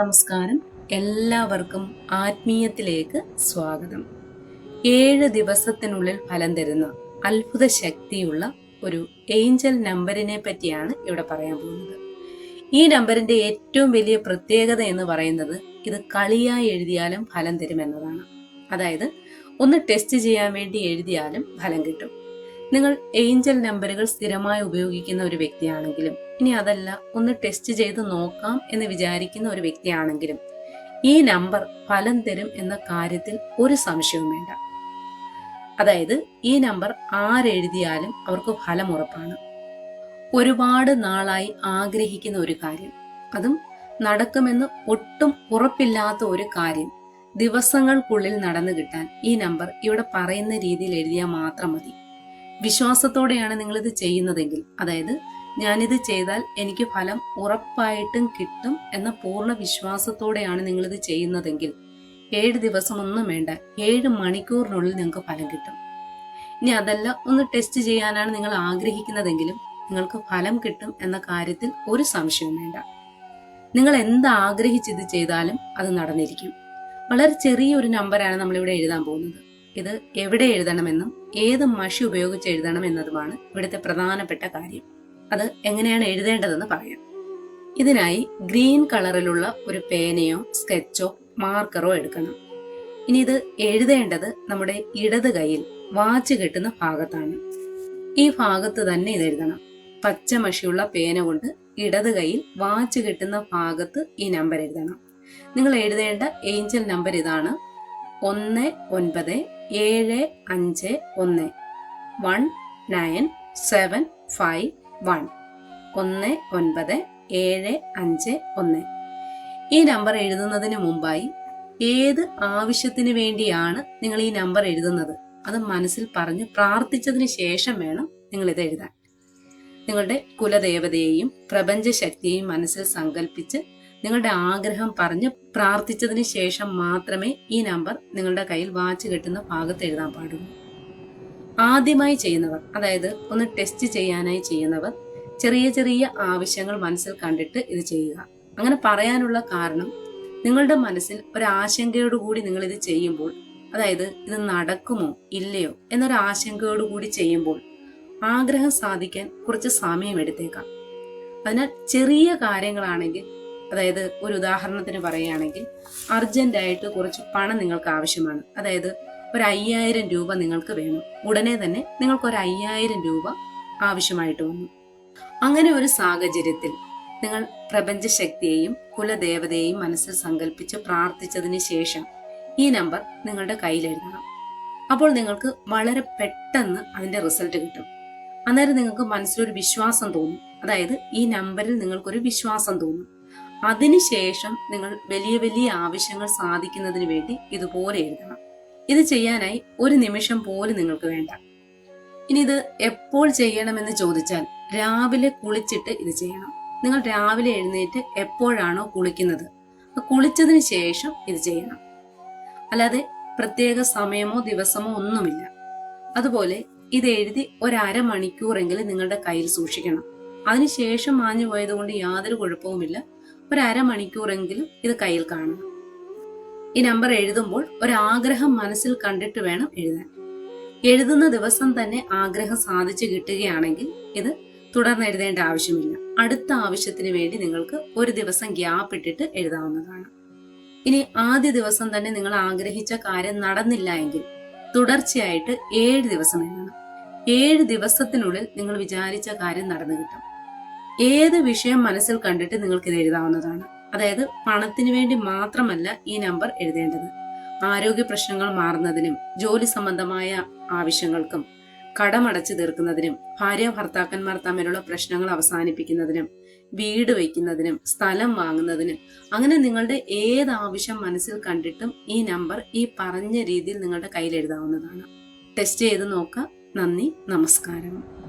നമസ്കാരം. എല്ലാവർക്കും ആത്മീയത്തിലേക്ക് സ്വാഗതം. ഏഴ് ദിവസത്തിനുള്ളിൽ ഫലം തരുന്ന അത്ഭുത ശക്തിയുള്ള ഒരു ഏഞ്ചൽ നമ്പറിനെ പറ്റിയാണ് ഇവിടെ പറയാൻ പോകുന്നത്. ഈ നമ്പറിന്റെ ഏറ്റവും വലിയ പ്രത്യേകത എന്ന് പറയുന്നത് ഇത് കളിയായി എഴുതിയാലും ഫലം തരുമെന്നതാണ്. അതായത് ഒന്ന് ടെസ്റ്റ് ചെയ്യാൻ വേണ്ടി എഴുതിയാലും ഫലം കിട്ടും. നിങ്ങൾ ഏഞ്ചൽ നമ്പറുകൾ സ്ഥിരമായി ഉപയോഗിക്കുന്ന ഒരു വ്യക്തിയാണെങ്കിലും ഇനി അതല്ല ഒന്ന് ടെസ്റ്റ് ചെയ്ത് നോക്കാം എന്ന് വിചാരിക്കുന്ന ഒരു വ്യക്തിയാണെങ്കിലും ഈ നമ്പർ ഫലം തരും എന്ന കാര്യത്തിൽ ഒരു സംശയവും വേണ്ട. അതായത് ഈ നമ്പർ ആരെഴുതിയാലും അവർക്ക് ഫലം ഉറപ്പാണ്. ഒരുപാട് നാളായി ആഗ്രഹിക്കുന്ന ഒരു കാര്യം അതും നടക്കുമെന്ന് ഒട്ടും ഉറപ്പില്ലാത്ത ഒരു കാര്യം ദിവസങ്ങൾക്കുള്ളിൽ നടന്നു കിട്ടാൻ ഈ നമ്പർ ഇവിടെ പറയുന്ന രീതിയിൽ എഴുതിയാൽ മാത്രം മതി. വിശ്വാസത്തോടെയാണ് നിങ്ങളിത് ചെയ്യുന്നതെങ്കിൽ അതായത് ഞാനിത് ചെയ്താൽ എനിക്ക് ഫലം ഉറപ്പായിട്ടും കിട്ടും എന്ന പൂർണ വിശ്വാസത്തോടെയാണ് നിങ്ങളിത് ചെയ്യുന്നതെങ്കിൽ ഏഴ് ദിവസം ഒന്നും വേണ്ട ഏഴ് മണിക്കൂറിനുള്ളിൽ നിങ്ങൾക്ക് ഫലം കിട്ടും. ഇനി അതല്ല ഒന്ന് ടെസ്റ്റ് ചെയ്യാനാണ് നിങ്ങൾ ആഗ്രഹിക്കുന്നതെങ്കിലും നിങ്ങൾക്ക് ഫലം കിട്ടും എന്ന കാര്യത്തിൽ ഒരു സംശയവും വേണ്ട. നിങ്ങൾ എന്ത് ആഗ്രഹിച്ചിത് ചെയ്താലും അത് നടന്നിരിക്കും. വളരെ ചെറിയൊരു നമ്പറാണ് നമ്മളിവിടെ എഴുതാൻ പോകുന്നത്. ഇത് എവിടെ എഴുതണമെന്നും ഏത് മഷി ഉപയോഗിച്ച് എഴുതണം എന്നതുമാണ് ഇവിടുത്തെ പ്രധാനപ്പെട്ട കാര്യം. അത് എങ്ങനെയാണ് എഴുതേണ്ടതെന്ന് പറയാം. ഇതിനായി ഗ്രീൻ കളറിലുള്ള ഒരു പേനയോ സ്കെച്ചോ മാർക്കറോ എടുക്കണം. ഇനി ഇത് എഴുതേണ്ടത് നമ്മുടെ ഇടത് കൈയിൽ വാച്ച് കെട്ടുന്ന ഭാഗത്താണ്. ഈ ഭാഗത്ത് തന്നെ ഇത് എഴുതണം. പച്ച മഷിയുള്ള പേന കൊണ്ട് ഇടത് കൈയിൽ വാച്ച് കെട്ടുന്ന ഭാഗത്ത് ഈ നമ്പർ എഴുതണം. നിങ്ങൾ എഴുതേണ്ട ഏഞ്ചൽ നമ്പർ ഇതാണ്. ഒന്ന് ഒൻപത് ഏഴ് അഞ്ച് ഒന്ന്. One nine seven five one. ഒന്ന് ഒൻപത് ഏഴ് അഞ്ച് ഒന്ന്. ഈ നമ്പർ എഴുതുന്നതിന് മുമ്പായി ഏത് ആവശ്യത്തിന് വേണ്ടിയാണ് നിങ്ങൾ ഈ നമ്പർ എഴുതുന്നത്? അത് മനസ്സിൽ പറഞ്ഞ് പ്രാർത്ഥിച്ചതിന് ശേഷം വേണം നിങ്ങൾ ഇത് എഴുതാൻ. നിങ്ങളുടെ കുലദേവതയെയും പ്രപഞ്ചശക്തിയെയും മനസ്സിൽ സങ്കല്പിച്ച് നിങ്ങളുടെ ആഗ്രഹം പറഞ്ഞ് പ്രാർത്ഥിച്ചതിന് ശേഷം മാത്രമേ ഈ നമ്പർ നിങ്ങളുടെ കയ്യിൽ വാച്ച് കെട്ടുന്ന ഭാഗത്ത് എഴുതാൻ പാടുള്ളൂ. ആദ്യമായി ചെയ്യുന്നവർ അതായത് ഒന്ന് ടെസ്റ്റ് ചെയ്യാനായി ചെയ്യുന്നവർ ചെറിയ ചെറിയ ആവശ്യങ്ങൾ മനസ്സിൽ കണ്ടിട്ട് ഇത് ചെയ്യുക. അങ്ങനെ പറയാനുള്ള കാരണം നിങ്ങളുടെ മനസ്സിൽ ഒരാശങ്കയോടുകൂടി നിങ്ങൾ ഇത് ചെയ്യുമ്പോൾ അതായത് ഇത് നടക്കുമോ ഇല്ലയോ എന്നൊരു ആശങ്കയോടുകൂടി ചെയ്യുമ്പോൾ ആഗ്രഹം സാധിക്കാൻ കുറച്ച് സമയം എടുത്തേക്കാം. അതിനാൽ ചെറിയ കാര്യങ്ങളാണെങ്കിൽ അതായത് ഒരു ഉദാഹരണത്തിന് പറയുകയാണെങ്കിൽ അർജന്റായിട്ട് കുറച്ച് പണം നിങ്ങൾക്ക് ആവശ്യമാണ്. അതായത് ഒരു അയ്യായിരം രൂപ നിങ്ങൾക്ക് വേണം. ഉടനെ തന്നെ നിങ്ങൾക്ക് ഒരു അയ്യായിരം രൂപ ആവശ്യമായിട്ട് വന്നു. അങ്ങനെ ഒരു സാഹചര്യത്തിൽ നിങ്ങൾ പ്രപഞ്ചശക്തിയെയും കുലദേവതയെയും മനസ്സിൽ സങ്കല്പിച്ച് പ്രാർത്ഥിച്ചതിന് ശേഷം ഈ നമ്പർ നിങ്ങളുടെ കയ്യിൽ എഴുതണം. അപ്പോൾ നിങ്ങൾക്ക് വളരെ പെട്ടെന്ന് അതിന്റെ റിസൾട്ട് കിട്ടും. അന്നേരം നിങ്ങൾക്ക് മനസ്സിലൊരു വിശ്വാസം തോന്നും. അതായത് ഈ നമ്പറിൽ നിങ്ങൾക്കൊരു വിശ്വാസം തോന്നും. അതിനുശേഷം നിങ്ങൾ വലിയ വലിയ ആവശ്യങ്ങൾ സാധിക്കുന്നതിന് വേണ്ടി ഇതുപോലെ എഴുതണം. ഇത് ചെയ്യാനായി ഒരു നിമിഷം പോലും നിങ്ങൾക്ക് വേണ്ട. ഇനി ഇത് എപ്പോൾ ചെയ്യണമെന്ന് ചോദിച്ചാൽ രാവിലെ കുളിച്ചിട്ട് ഇത് ചെയ്യണം. നിങ്ങൾ രാവിലെ എഴുന്നേറ്റ് എപ്പോഴാണോ കുളിക്കുന്നത് കുളിച്ചതിന് ശേഷം ഇത് ചെയ്യണം. അല്ലാതെ പ്രത്യേക സമയമോ ദിവസമോ ഒന്നുമില്ല. അതുപോലെ ഇത് എഴുതി ഒരമണിക്കൂറെങ്കിലും നിങ്ങളുടെ കയ്യിൽ സൂക്ഷിക്കണം. അതിനുശേഷം മാഞ്ഞു പോയതുകൊണ്ട് യാതൊരു കുഴപ്പവുമില്ല. ഒരു അരമണിക്കൂറെങ്കിലും ഇത് കയ്യിൽ കാണണം. ഈ നമ്പർ എഴുതുമ്പോൾ ഒരാഗ്രഹം മനസ്സിൽ കണ്ടിട്ട് വേണം എഴുതാൻ. എഴുതുന്ന ദിവസം തന്നെ ആഗ്രഹം സാധിച്ചു കിട്ടുകയാണെങ്കിൽ ഇത് തുടർന്ന് എഴുതേണ്ട ആവശ്യമില്ല. അടുത്ത ആവശ്യത്തിന് വേണ്ടി നിങ്ങൾക്ക് ഒരു ദിവസം ഗ്യാപ്പ് ഇട്ടിട്ട് എഴുതാവുന്നതാണ്. ഇനി ആദ്യ ദിവസം തന്നെ നിങ്ങൾ ആഗ്രഹിച്ച കാര്യം നടന്നില്ല എങ്കിൽ തുടർച്ചയായിട്ട് ഏഴ് ദിവസം എഴുതണം. ഏഴ് ദിവസത്തിനുള്ളിൽ നിങ്ങൾ വിചാരിച്ച കാര്യം നടന്നു കിട്ടും. ഏത് വിഷയം മനസ്സിൽ കണ്ടിട്ട് നിങ്ങൾക്ക് ഇത് എഴുതാവുന്നതാണ്. അതായത് പണത്തിന് വേണ്ടി മാത്രമല്ല ഈ നമ്പർ എഴുതേണ്ടത്. ആരോഗ്യ പ്രശ്നങ്ങൾ മാറുന്നതിനും ജോലി സംബന്ധമായ ആവശ്യങ്ങൾക്കും കടമടച്ചു തീർക്കുന്നതിനും ഭാര്യ ഭർത്താക്കന്മാർ തമ്മിലുള്ള പ്രശ്നങ്ങൾ അവസാനിപ്പിക്കുന്നതിനും വീട് വയ്ക്കുന്നതിനും സ്ഥലം വാങ്ങുന്നതിനും അങ്ങനെ നിങ്ങളുടെ ഏത് ആവശ്യം മനസ്സിൽ കണ്ടിട്ടും ഈ നമ്പർ ഈ പറഞ്ഞ രീതിയിൽ നിങ്ങളുടെ കയ്യിൽ എഴുതാവുന്നതാണ്. ടെസ്റ്റ് ചെയ്ത് നോക്കുക. നന്ദി. നമസ്കാരം.